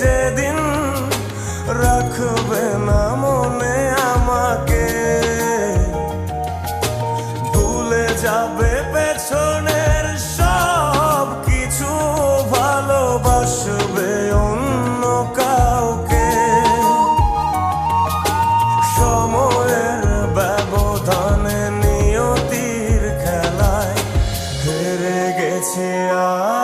যেদিন, রাখবে না মনে আমাকে। ভুলে যাবে পেছনের সব কিছু, ভালোবাসবে অন্য কাউকে। সময়ের ব্যবধানে নিয়তির খেলায় হেরে গেছি আজ।